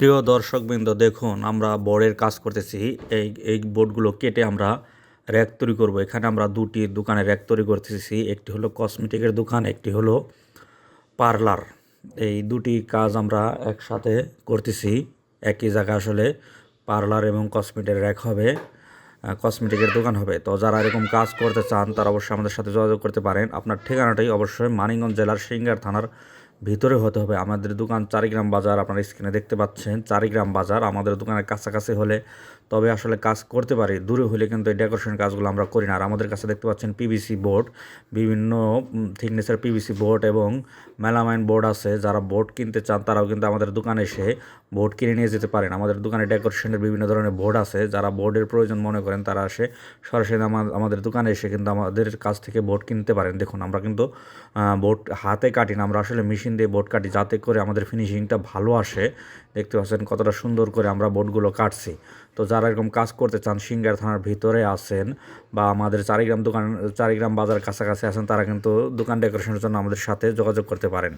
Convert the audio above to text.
প্রিয় দর্শকবৃন্দ, দেখুন, আমরা বোর্ডের কাজ করতেছি। এই এই বোর্ডগুলো কেটে আমরা র্যাক তৈরি করব। এখানে আমরা দুটি দোকানে র্যাক তৈরি করতেছি। একটি হলো কসমেটিকের দোকান, একটি হলো পার্লার। এই দুটি কাজ আমরা একসাথে করতেছি। একই জায়গা আসলে পার্লার এবং কসমেটিকের র্যাক হবে কসমেটিকের দোকান হবে। তো যারা এরকম কাজ করতে চান, তারা অবশ্যই আমাদের সাথে যোগাযোগ করতে পারেন। আপনার ঠিকানাটাই অবশ্যই মানিকগঞ্জ জেলার সিঙ্গার থানার ভিতরে হতে হবে। আমাদের দোকান চারিগ্রাম বাজার আপনারা স্ক্রিনে দেখতে পাচ্ছেন। চারিগ্রাম বাজার আমাদের দোকানের কাছাকাছি হলে তবে আসলে কাজ করতে পারি। দূরে হলে কিন্তু এই ডেকোরেশন কাজগুলো আমরা করি না। আর আমাদের কাছে দেখতে পাচ্ছেন পিভিসি বোর্ড বিভিন্ন থিকনেসের পিভিসি বোর্ড এবং মেলামাইন বোর্ড আছে। যারা বোর্ড কিনতে চান তারাও কিন্তু আমাদের দোকানে এসে বোর্ড কিনে নিয়ে যেতে পারেন। আমাদের দোকানে ডেকোরেশনের বিভিন্ন ধরনের বোর্ড আছে। যারা বোর্ডের প্রয়োজন মনে করেন তারা আসে সরাসরি আমা- আমাদের দোকানে এসে কিন্তু আমাদের কাছ থেকে বোর্ড কিনতে পারেন। দেখুন, আমরা কিন্তু বোর্ড হাতে কাটি না। আমরা আসলে মেশিন দিয়ে বোর্ড কাটি, যাতে করে আমাদের ফিনিশিংটা ভালো আসে। দেখতে পাচ্ছেন কতটা সুন্দর করে আমরা বোর্ডগুলো কাটছি। তো যারা এরকম কাজ করতে চান, সিঙ্গার থানার ভিতরে আছেন বা আমাদের চারিগ্রাম দোকান, চারিগ্রাম বাজার কাছাকাছি আছেন, তারা কিন্তু দোকান ডেকোরেশনের জন্য আমাদের সাথে যোগাযোগ করতে পারেন।